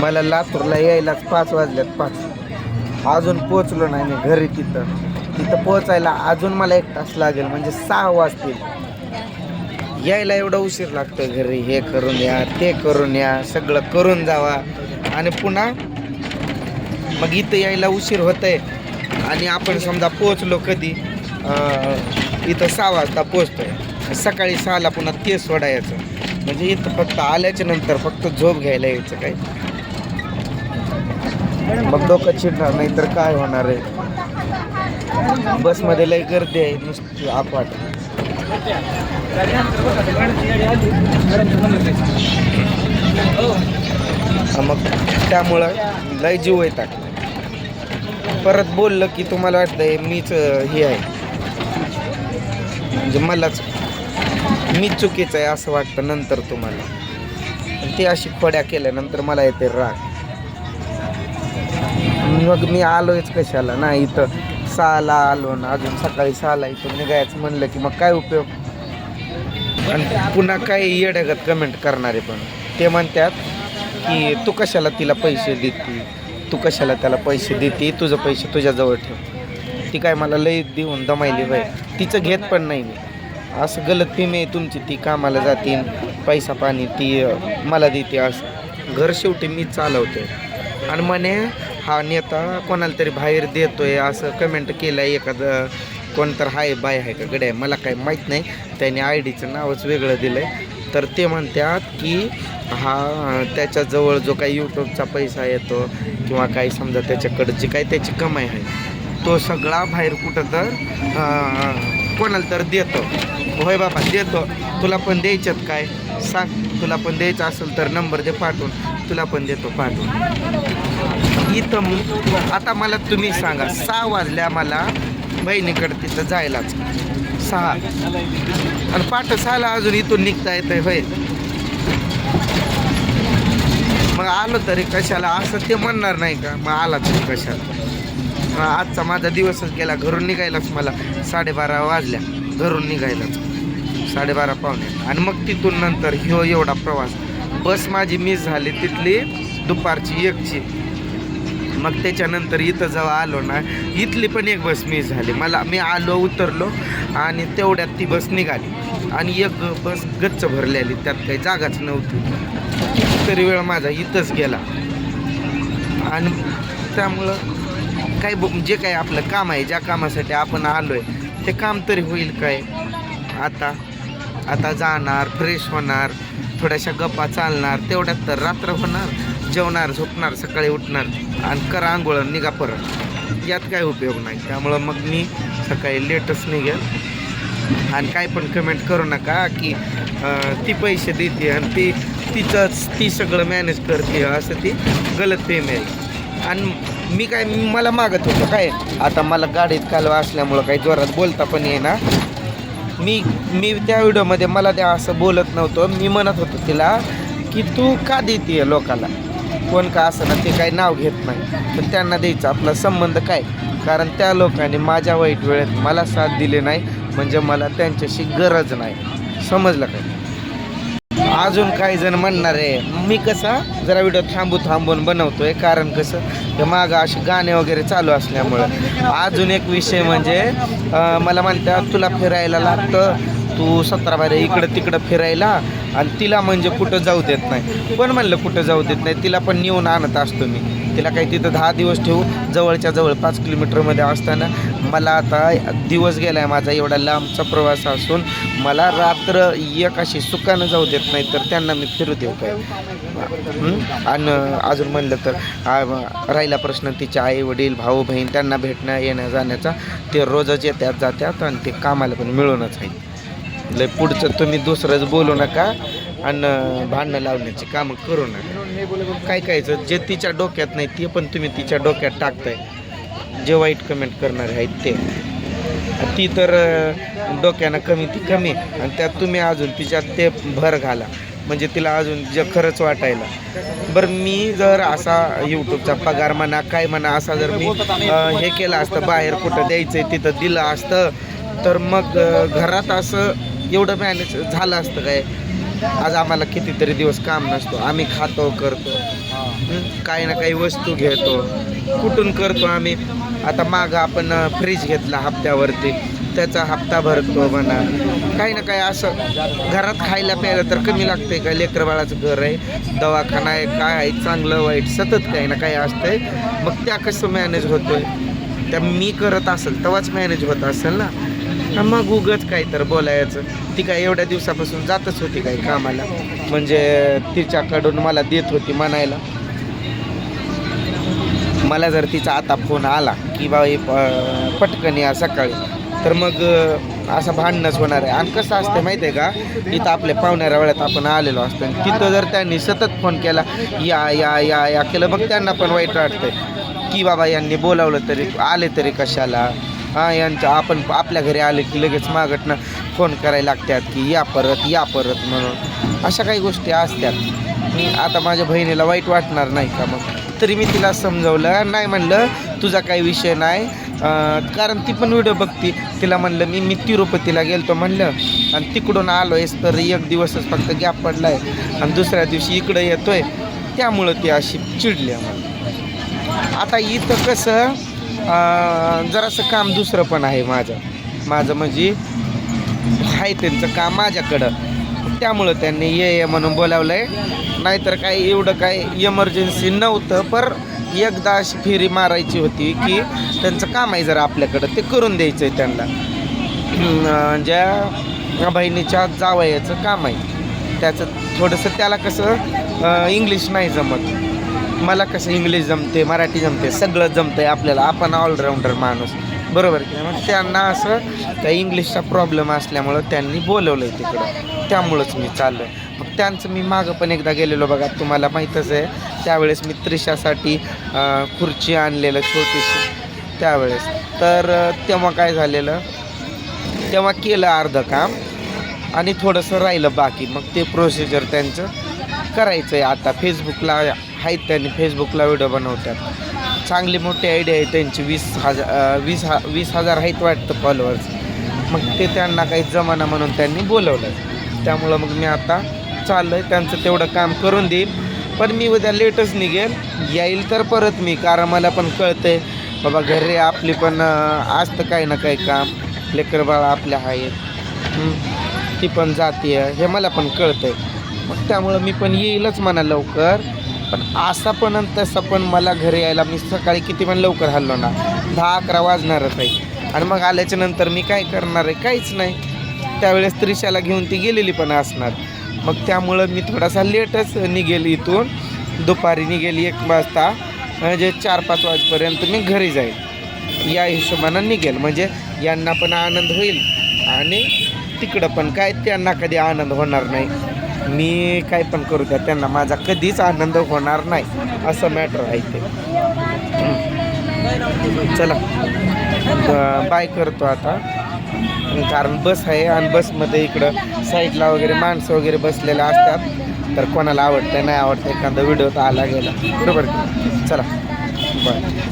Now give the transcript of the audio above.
मला लातूरला यायलाच पाच वाजल्यात पाच. अजून पोचलो नाही मी घरी तिथं. तिथं पोचायला अजून मला एक तास लागेल म्हणजे सहा वाजतील. यायला एवढा उशीर लागतो घरी हे करून या ते करून या सगळं करून जावा. आणि पुन्हा मग इथं यायला उशीर होतंय. आणि आपण समजा पोचलो कधी इथं सहा वाजता पोचतोय सकाळी सहाला पुन्हा ते सोडायचं. म्हणजे इथं फक्त आल्याच्यानंतर फक्त झोप घ्यायला यायचं काय मग डोकं चिडणार नाही तर काय होणार आहे? बसमध्ये लय गर्दी आहे नुसती आपवाट मग त्यामुळं लय जीव येतात परत बोललं की तुम्हाला वाटतंय मीच हे आहे. म्हणजे मलाच मी चुकीचं आहे असं वाटतं नंतर तुम्हाला. ती ते अशी फड्या केल्यानंतर मला येते राग. मग मी आलोयच कशाला? ना इथं. सहाला आलो ना अजून सकाळी सहाला इथं निघायचं म्हणलं की मग काय उपयोग? आणि पुन्हा काही येडगत कमेंट करणारे पण. ते म्हणतात की तू कशाला तिला पैसे देते? तू कशाला त्याला पैसे देते? तुझं पैसे तुझ्याजवळ ठेव. ती काय मला लई देऊन दमायली बाई. तिचं घेत पण नाही मी. असं गलत फिमे आहे तुमची. ती कामाला जातील पैसा पाणी ती मला देते असं. घर शेवटी मी चालवते आणि म्हणे हा नेता कोणाला तरी बाहेर देतोय असं कमेंट केलं आहे एखादं कोण तर हाय बाय आहे का गड्या मला काही माहीत नाही. त्याने आय डीचं नावच वेगळं दिलं आहे तर ते म्हणतात की हा त्याच्याजवळ जो काही यूट्यूबचा पैसा येतो किंवा काही समजा त्याच्याकडं जी काही त्याची कमाई आहे तो सगळा बाहेर कुठं तर कोणाला तर देतो. होय बाबा देतो. तुला पण द्यायच्यात काय? सांग. तुला पण द्यायचं असेल तर नंबर दे पाठवून. तुला पण देतो पाठवून. इथं आता मला तुम्ही सांगा सहा वाजल्या मला बहिणीकडे तिथं जायलाच. सहा. आणि पाठ सहाला अजून इथून निघता येतंय होय. मग आलो तरी कशाला? असं ते म्हणणार नाही का? मग आला तरी कशाला? आजचा माझा दिवसच गेला घरून निघायलाच मला साडेबारा वाजल्या घरून निघायलाच. साडेबारा पावणे. आणि मग तिथून नंतर ह्यो एवढा प्रवास. बस माझी मिस झाली तिथली दुपारची एकची. मग त्याच्यानंतर इथं जेव्हा आलो ना इथली पण एक बस मिस झाली. मला मी आलो उतरलो आणि तेवढ्यात ती बस निघाली. आणि एक बस गच्च भरलेली त्यात काही जागाच नव्हती. तरी वेळ माझा इथंच गेला. आणि त्यामुळं काय जे काही आपलं काम आहे ज्या कामासाठी आपण आलो आहे ते काम तरी होईल काय? आता आता जाणार फ्रेश होणार थोड्याशा गप्पा चालणार तेवढ्यात तर रात्र होणार. जेवणार झोपणार सकाळी उठणार आणि करा आंघोळ निघा परत. यात काय उपयोग नाही. त्यामुळं मग मी सकाळी लेटच निघेल. आणि काय पण कमेंट करू नका की ती पैसे देते आणि ती तिचंच ती सगळं मॅनेज करते असं ती गलत फेम आहे. आणि मी काय मला मागत होतो काय? आता मला गाडीत कालवा असल्यामुळं काही जोरात बोलता पण येणार मी मी त्या व्हिडिओमध्ये मला त्या असं बोलत नव्हतं. मी म्हणत होतो तिला की तू का देते लोकाला? कोण का असं ना ते काही नाव घेत नाही. पण त्यांना द्यायचं. आपला संबंध काय? कारण त्या लोकांनी माझ्या वाईट वेळेत मला साथ दिली नाही. म्हणजे मला त्यांच्याशी गरज नाही. समजलं काय अजून काही जण म्हणणार आहे मी कसा जरा व्हिडिओ थांबू थांबून बनवतोय. कारण कसं हे मागं असे गाणे वगैरे चालू असल्यामुळं. अजून एक विषय म्हणजे मला म्हणतात तुला फिरायला लागतं. तू सतरा बारे इकडं तिकडं फिरायला. आणि तिला म्हणजे कुठं जाऊ देत नाही. पण म्हणलं कुठं जाऊ देत नाही? तिला पण नेऊन आणत असतो मी. तिला काही तिथं दहा दिवस ठेवू जवळच्या जवळ पाच किलोमीटरमध्ये असताना. मला आता दिवस गेला आहे माझा एवढा लांबचा प्रवास असून मला रात्र एक अशी सुखानं जाऊ देत नाही तर त्यांना मी फिरू देऊ काय? आणि अजून म्हणलं तर राहिला प्रश्न तिचे आई वडील भाऊ बहीण त्यांना भेटणं येण्या जाण्याचा ते रोजच येतात जातात आणि ते कामाला पण मिळूनच आहे लय पुढचं तुम्ही दुसरंच बोलू नका आणि भांडणं लावण्याची कामं करू नका. काय कायचं जे तिच्या डोक्यात नाही ते पण तुम्ही तिच्या डोक्यात टाकताय. जे वाईट कमेंट करणारे आहेत ते. ती तर डोक्यानं कमी ती कमी. आणि त्यात तुम्ही अजून तिच्यात ते भर घाला. म्हणजे तिला अजून जे खरंच वाटायला. बरं मी जर असा यूट्यूबचा पगार म्हणा काय म्हणा असा जर मी हे केलं असतं बाहेर कुठं द्यायचं तिथं दिलं असतं तर मग घरात असं एवढं मॅनेज झालं असतं काय? आज आम्हाला कितीतरी दिवस काम नसतो. आम्ही खातो करतो. काही ना काही वस्तू घेतो. कुठून करतो आम्ही? आता मागं आपण फ्रीज घेतला हप्त्यावरती. त्याचा हप्ता भरतो म्हणा. काही ना काही असं घरात खायला प्यायला तर कमी लागतंय का? लेकर बाळाचं घर आहे दवाखाना आहे काय आहे? चांगलं वाईट सतत काही ना काही असतंय. मग त्या कसं मॅनेज होतोय? त्या मी करत असेल तेव्हाच मॅनेज होत असेल ना? हा मग उगच काय तर बोलायचं. ती काय एवढ्या दिवसापासून जातच होती काही कामाला. म्हणजे तिच्याकडून मला देत होती म्हणायला. मला जर तिचा आता फोन आला की बाई हे प- पटकन या सकाळी. तर मग असं भांडणंच होणार आहे. आणि कसं असतं माहिती आहे का? इथं आपल्या पाहुण्याऱ्या वेळात आपण आलेलो असतो. आणि तिथं जर त्यांनी सतत फोन केला या या या या केलं मग त्यांना पण वाईट वाटतंय. की बाबा यांनी बोलावलं तरी आले तरी कशाला? हां यांच्या आपण आपल्या घरी आले की लगेच मागटनं फोन करायला लागतात की या परत या परत म्हणून. अशा काही गोष्टी असतात. मी आता माझ्या बहिणीला वाईट वाटणार नाही का मग? तरी मी तिला समजवलं नाही म्हणलं तुझा काही विषय नाही. कारण ती पण व्हिडिओ बघती. तिला म्हणलं मी मी तिरुपतीला गेलतो म्हणलं. आणि तिकडून आलो आहेस तर एक दिवसच फक्त गॅप पडला आहे आणि दुसऱ्या दिवशी इकडं येतोय. त्यामुळं ती अशी चिडली आम्हाला. आता इथं कसं जरासं काम दुसरं पण आहे माझं. माझं म्हणजे आहे त्यांचं काम माझ्याकडं. त्यामुळं त्यांनी ये ये म्हणून बोलावलं आहे नाहीतर काय एवढं काय इमर्जन्सी नव्हतं पर एकदा अशी फेरी मारायची होती की त्यांचं काम आहे जरा आपल्याकडं. ते करून द्यायचं आहे त्यांना ज्या बहिणीच्या जावयाचं काम आहे. त्याचं थोडंसं त्याला कसं इंग्लिश नाही जमत. मला कसं इंग्लिश जमते मराठी जमते सगळं जमतंय आपल्याला. आपण ऑलराऊंडर माणूस. बरोबर की मग म्हणजे त्यांना असं त्या इंग्लिशचा प्रॉब्लेम असल्यामुळं त्यांनी बोलवलं आहे तिकडं. त्यामुळंच मी चाललो आहे मग त्यांचं मी मागं पण एकदा गेलेलो बघा. तुम्हाला माहीतच आहे त्यावेळेस मी त्रिशासाठी खुर्ची आणलेलं छोटीशी त्यावेळेस. तर तेव्हा काय झालेलं? तेव्हा केलं अर्धं काम आणि थोडंसं राहिलं बाकी. मग ते प्रोसिजर त्यांचं करायचं आहे आता फेसबुकला आहेत त्यांनी फेसबुकला व्हिडिओ बनवतात. चांगली मोठी आयडिया आहे त्यांची. वीस हजार वीस हा वीस हजार आहेत वाटतं फॉलोअर्स मग ते त्यांना काही जमाना म्हणून त्यांनी बोलवलं त्यामुळं मग मी आता चाललं आहे त्यांचं तेवढं काम करून देईन. पण मी उद्या लेटच निघेल. येईल तर परत मी. कारण मला पण कळतंय बाबा घरी आपली पण असतं काही ना काही काम. लेकर बाळा आपल्या आहेत. ती पण जाते हे मला पण कळतंय. मग त्यामुळं मी पण येईलच म्हणा लवकर. पण असा पण आणि तसा पण मला घरी यायला मी सकाळी किती पण लवकर हल्लो ना दहा अकरा वाजणारच आहे. आणि मग आल्याच्यानंतर मी काय करणार आहे? काहीच नाही. त्यावेळेस त्रिशाला घेऊन ती गेलेली पण असणार. मग त्यामुळं मी थोडासा लेटच निघेल इथून. दुपारी निघेल एक वाजता. म्हणजे चार पाच वाजेपर्यंत मी घरी जाईल. या हिशोबानं निघेल. म्हणजे यांना पण आनंद होईल. आणि तिकडं पण काय त्यांना कधी आनंद होणार नाही. मी काय पण करू द्या त्यांना माझा कधीच आनंद होणार नाही असं मॅटर आहे ते. चला बाय करतो आता. कारण बस आहे आणि बसमध्ये इकडं साईडला वगैरे माणसं वगैरे बसलेले असतात. तर कोणाला आवडतं नाही आवडतं एखादा व्हिडिओ तर आला गेला. बरोबर चला बाय